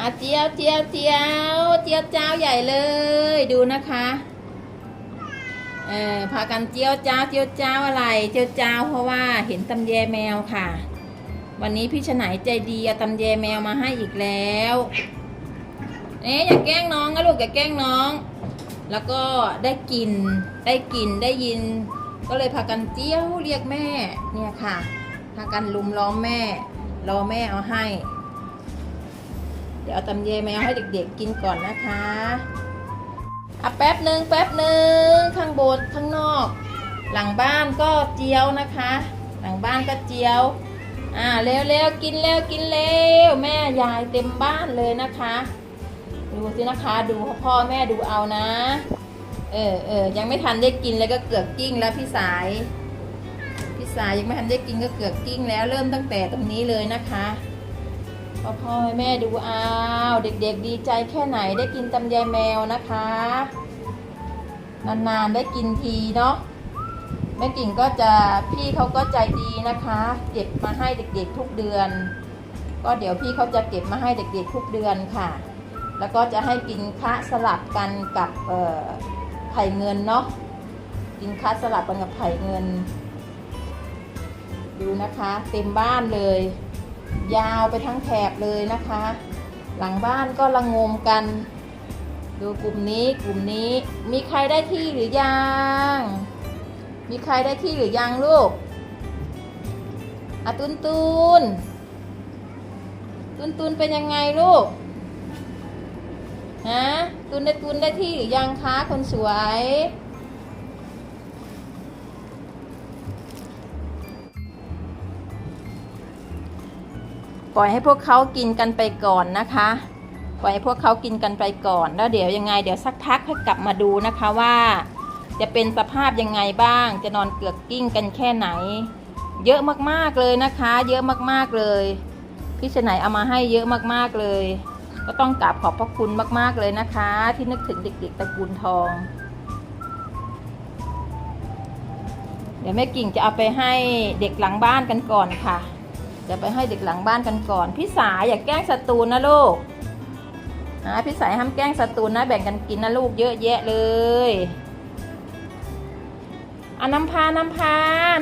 อาเจียวเจียวเจียวเจียวเจ้าใหญ่เลยดูนะคะเออพากันเจียวเจ้าเจียวเจ้าอะไร เจียวเจ้าเพราะว่าเห็นตำแยแมวค่ะ วันนี้พี่ชนายใจดีเอาตำแยแมวมาให้อีกแล้วเอ๊ะอย่าแกล้งน้องนะลูกอย่าแกล้งน้อง แล้วก็ได้กลินได้กลินได้ยิน ก็เลยพากันเจียวเรียกแม่เนี่ยค่ะพากันลุมล้อมแม่รอแม่เอาให้ ดี๋ยวเอาตำเยแมวให้เด็ก ๆ กินก่อนนะคะอะแป๊บหนึ่งแป๊บหนึ่งข้างบนข้างนอก หลังบ้านก็เจียวนะคะ หลังบ้านก็เจียว อ่าเร็วๆกินเร็วกินเร็วแม่ยายเต็มบ้านเลยนะคะ ดูสินะคะดูพ่อแม่ดูเอานะ เออเออยังไม่ทันได้กินเลยก็เกือบกิ้งแล้วพี่สายพี่สายยังไม่ทันได้กินก็เกือบกิ้งแล้วเริ่มตั้งแต่ตรงนี้เลยนะคะ พ่อพ่อแม่ดูเอาว เด็กๆดีใจแค่ไหนได้กินตำยายแมวนะคะ นานๆได้กินทีเนาะแม่กิ่งก็จะพี่เขาก็ใจดีนะคะ เก็บมาให้เด็กๆทุกเดือน ก็เดี๋ยวพี่เขาจะเก็บมาให้เด็กๆทุกเดือนค่ะ แล้วก็จะให้กินคะสลับกันกับไข่เงินเนาะกินคะสลับกันกับไข่เงิน ดูนะคะ เต็มบ้านเลย ยาวไปทั้งแถบเลยนะคะ หลังบ้านก็ละงมกัน ดูกลุ่มนี้กลุ่มนี้มีใครได้ที่หรือยัง มีใครได้ที่หรือยังลูกอะตุนตุนตุนตุนเป็นยังไงลูกฮะตุนได้ตุนได้ที่หรือยังคะคนสวย ปล่อยให้พวกเขากินกันไปก่อนนะคะ ปล่อยให้พวกเขากินกันไปก่อน แล้วเดี๋ยวยังไง เดี๋ยวสักพักให้กลับมาดูนะคะว่า จะเป็นสภาพยังไงบ้าง จะนอนเกลือกกิ้งกันแค่ไหน เยอะมากๆเลยนะคะ เยอะมากๆเลยพี่ชนายเอามาให้เยอะมากๆเลย ก็ต้องกราบขอบพระคุณมากๆเลยนะคะ ที่นึกถึงเด็กๆตระกูลทอง เดี๋ยวแม่กิ่งจะเอาไปให้เด็กหลังบ้านกันก่อนค่ะ เดี๋ยวไปให้เด็กหลังบ้านกันก่อน พี่สายอย่าแกล้งศัตรูนะลูกนะพี่สายห้ามแกล้งศัตรูนะแบ่งกันกินนะลูกเยอะแยะเลยอะน้ำพาน้ำพา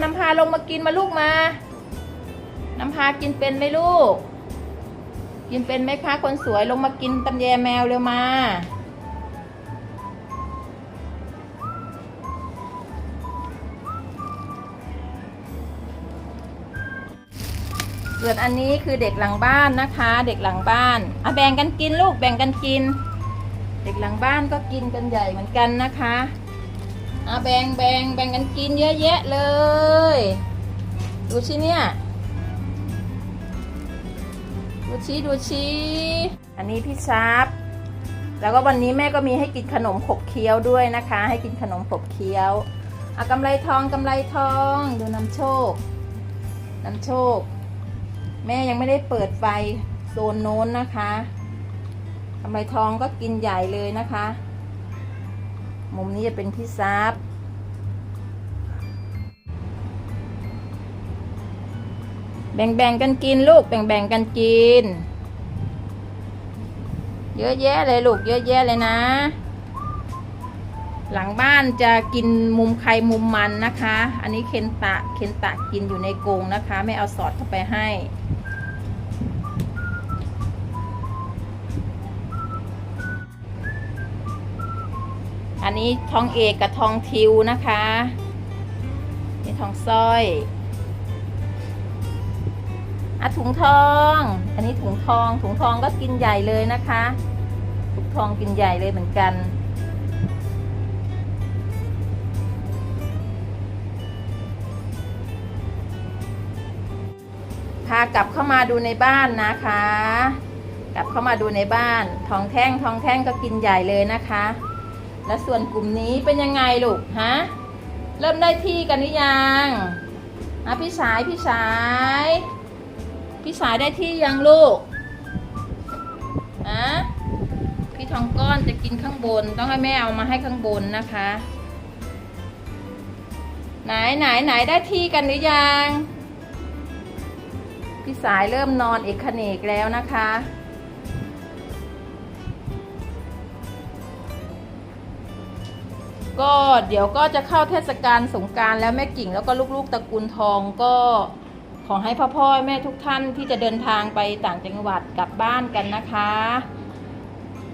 น้ำพาลงมากินมาลูกมา น้ำพากินเป็นไหมลูก กินเป็นไหมคะคนสวยลงมากินตำแยแมวเร็วมา ส่วนอันนี้คือเด็กหลังบ้านนะคะ เด็กหลังบ้านอะแบ่งกันกินลูกแบ่งกันกิน เด็กหลังบ้านก็กินกันใหญ่เหมือนกันนะคะอะแบ่งแบ่งแบ่งกันกินเยอะแยะเลย ดูชิเนี่ยดูชี้ดูชี้อันนี้พี่ซับแล้วก็วันนี้แม่ก็มีให้กินขนมขบเคี้ยวด้วยนะคะ ให้กินขนมขบเคี้ยวอะกำไรทองกำไรทอง ดูน้ำโชคน้ำโชค แม่ยังไม่ได้เปิดไฟโซนโน้นนะคะกำไรทองก็กินใหญ่เลยนะคะ มุมนี้จะเป็นพี่ซับแบ่งๆกันกินลูก แบ่งๆกันกิน เยอะแยะเลยลูก เยอะแยะเลยนะ หลังบ้านจะกินมุมใครมุมมันนะคะ อันนี้เคนตะ เคนตะกินอยู่ในกรงนะคะ ไม่เอาสอดเข้าไปให้ อันนี้ทองเอกกับทองทิวนะคะ นี่ทองสร้อยอะถุงทอง อันนี้ถุงทอง ถุงทองก็กินใหญ่เลยนะคะ ถุงทองกินใหญ่เลยเหมือนกัน พากลับเข้ามาดูในบ้านนะคะ กลับเข้ามาดูในบ้าน ทองแท่ง ทองแท่งก็กินใหญ่เลยนะคะ แล้วส่วนกลุ่มนี้เป็นยังไงลูกฮะเริ่มได้ที่กันหรือยังอะพี่สายพี่สาย พี่สายได้ที่ยังลูกอะพี่ทองก้อนจะกินข้างบน ต้องให้แม่เอามาให้ข้างบนนะคะ ไหนไหนไหนได้ที่กันหรือยัง พี่สายเริ่มนอนเอกเขนกแล้วนะคะ ก็เดี๋ยวก็จะเข้าเทศกาลสงการแล้วแม่กิ่งแล้วก็ลูกๆตระกูลทองก็ขอให้พ่อพ่อแม่ทุกท่านที่จะเดินทางไปต่างจังหวัดกลับบ้านกันนะคะ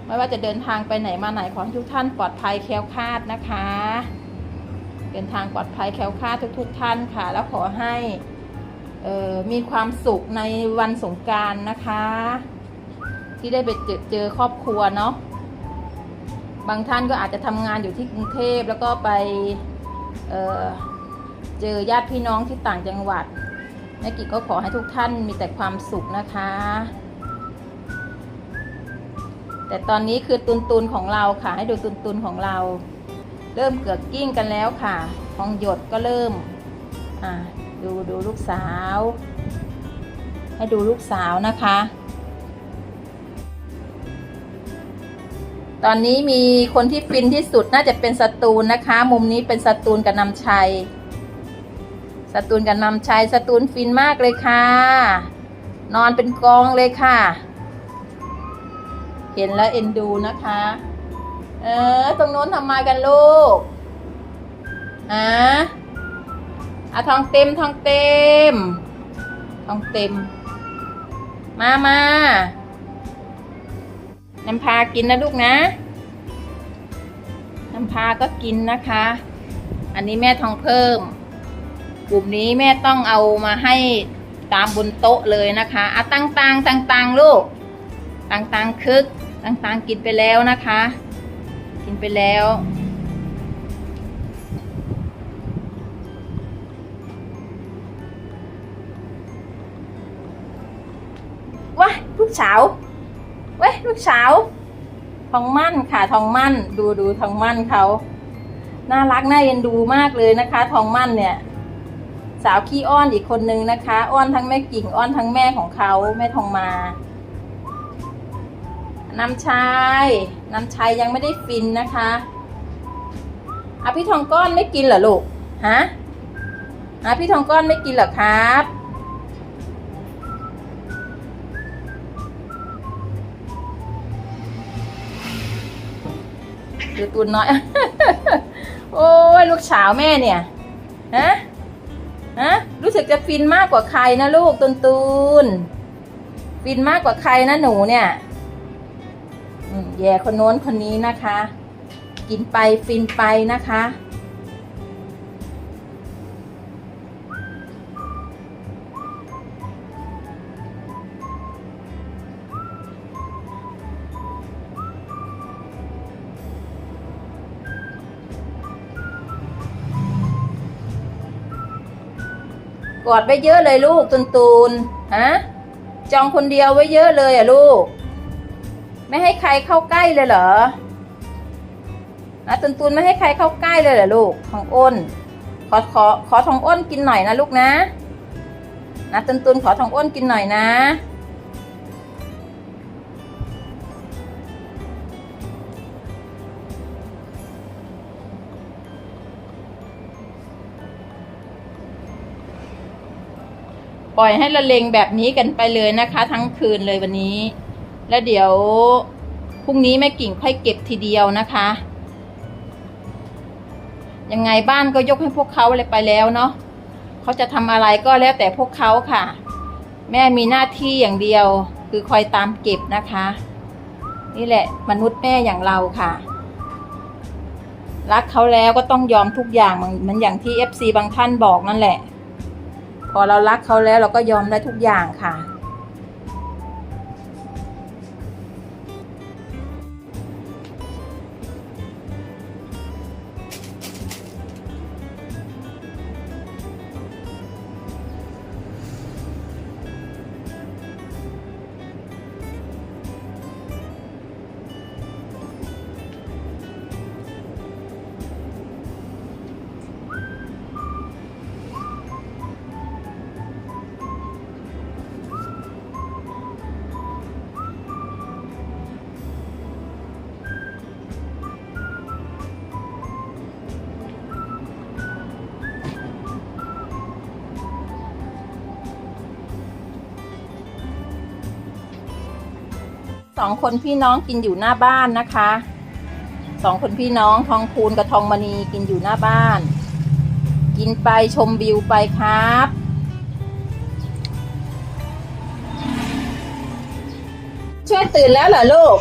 ไม่ว่าจะเดินทางไปไหนมาไหนขอให้ทุกท่านปลอดภัยแคล้วคลาดนะคะ เดินทางปลอดภัยแคล้วคลาดทุก ๆ ท่านค่ะ แล้วขอให้มีความสุขในวันสงการนะคะ ที่ได้ไปเจอเจอครอบครัวเนาะ บางท่านก็อาจจะทำงานอยู่ที่กรุงเทพแล้วก็ไปเเจอญาติพี่น้องที่ต่างจังหวัดแม่กิจก็ขอให้ทุกท่านมีแต่ความสุขนะคะ แต่ตอนนี้คือตุนตุนๆของเราค่ะ ให้ดูตุนตุนๆของเรา เริ่มเกือกกิ้งกันแล้วค่ะทองหยดก็เริ่มดูดูลูกสาว ให้ดูลูกสาวนะคะ ตอนนี้มีคนที่ฟินที่สุดน่าจะเป็นสตูลนะคะ มุมนี้เป็นสตูลกับนำชัย สตูลกับนำชัยสตูลฟินมากเลยค่ะ นอนเป็นกองเลยค่ะ เห็นแล้วเอ็นดูนะคะ เออตรงโน้นทำมากันลูกอะอะทองเต็มทองเต็มทองเต็ม มามา น้ำพากินนะลูกนะ น้ำพาก็กินนะคะ อันนี้แม่ทองเพิ่ม กลุ่มนี้แม่ต้องเอามาให้ตามบนโต๊ะเลยนะคะอะตังตังตังตังลูก ตังตังคึก ตังตังกินไปแล้วนะคะ กินไปแล้วว้ายลูกสาวเว้ย ลูกสาว ทองมั่นค่ะทองมั่น ดูดูทองมั่นเขาน่ารักน่าเอ็นดูมากเลยนะคะ ทองมั่นเนี่ย สาวขี้อ้อนอีกคนนึงนะคะ อ้อนทั้งแม่กิ่งอ้อนทั้งแม่ของเขาแม่ทองมาน้ำชายน้ำชายยังไม่ได้ฟินนะคะอะพี่ทองก้อนไม่กินเหรอลูกฮะอะพี่ทองก้อนไม่กินเหรอครับ ดูตูนน้อย โอ้ยลูกสาวแม่เนี่ย ฮะ ฮะ รู้สึกจะฟินมากกว่าใครนะลูกตูนตูน ฟินมากกว่าใครนะหนูเนี่ยแย่คนโน้นคนนี้นะคะ กินไปฟินไปนะคะ กอดไว้เยอะเลยลูกตุนตูนฮะจองคนเดียวไว้เยอะเลยอะลูก ไม่ให้ใครเข้าใกล้เลยเหรอนะตุนตูนไม่ให้ใครเข้าใกล้เลยเหรอลูกทองอ้น ขอขอขอทองอ้นกินหน่อยนะลูกนะนะตุนตูนขอทองอ้นกินหน่อยนะ ปล่อยให้ละเลงแบบนี้กันไปเลยนะคะ ทั้งคืนเลยวันนี้ แล้วเดี๋ยวพรุ่งนี้แม่กิ่งค่อยเก็บทีเดียวนะคะ ยังไงบ้านก็ยกให้พวกเขาเลยไปแล้วเนาะเขาจะทำอะไรก็แล้วแต่พวกเขาค่ะ แม่มีหน้าที่อย่างเดียว คือคอยตามเก็บนะคะ นี่แหละมนุษย์แม่อย่างเราค่ะ รักเขาแล้วก็ต้องยอมทุกอย่างเหมือนอนอย่างที่เอฟซีบางท่านบอกนั่นแหละ พอเรารักเขาแล้วเราก็ยอมได้ทุกอย่างค่ะ สองคนพี่น้องกินอยู่หน้าบ้านนะคะสองคนพี่น้องทองคูณกับทองมณีกินอยู่หน้าบ้าน กินไปชมวิวไปครับช่วยตื่นแล้วเหรอลูก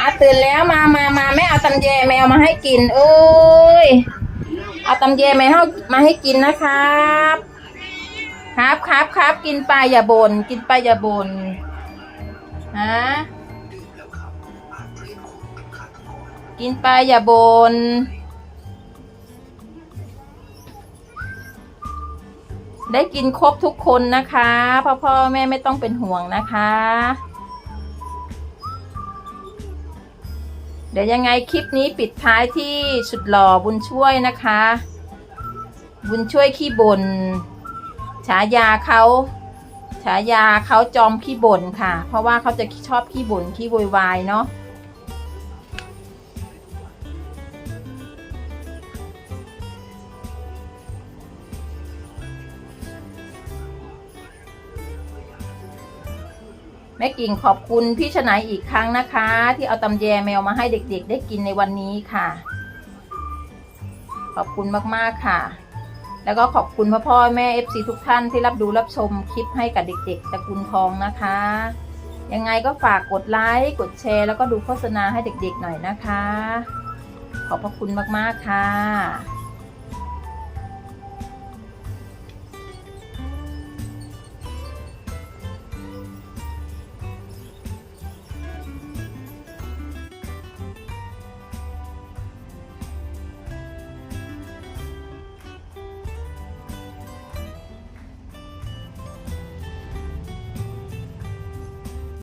อะตื่นแล้วมามามาแม่เอาตำแยแมวมาให้กิน เอ้ย เอาตำแยแมวมาให้กินนะครับ ครับครับครับกินไปอย่าบน่นกินไปอย่าบน่น ฮะกินไปอย่าบน่นได้กินครบทุกคนนะคะ พ่อพ่อแม่ไม่ต้องเป็นห่วงนะคะ เดี๋ยวยังไงคลิปนี้ปิดท้ายที่สุดหล่อบุญช่วยนะคะ บุญช่วยขี้บน่นฉายาเขา ฉายาเขาจอมขี้บ่นค่ะ เพราะว่าเขาจะชอบขี้บ่นขี้โวยวายเนาะแม่กิ่งขอบคุณพี่ชนายอีกครั้งนะคะ ที่เอาตำแยแมวมาให้เด็กๆ ได้กินในวันนี้ค่ะ ขอบคุณมากๆค่ะ แล้วก็ขอบคุณพ่อพ่อแม่ FC ทุกท่านที่รับดูรับชมคลิปให้กับเด็กๆตระกูลทองนะคะ ยังไงก็ฝากกดไลค์กดแชร์ แล้วก็ดูโฆษณาให้เด็กๆหน่อยนะคะ ขอบพระคุณมากๆค่ะ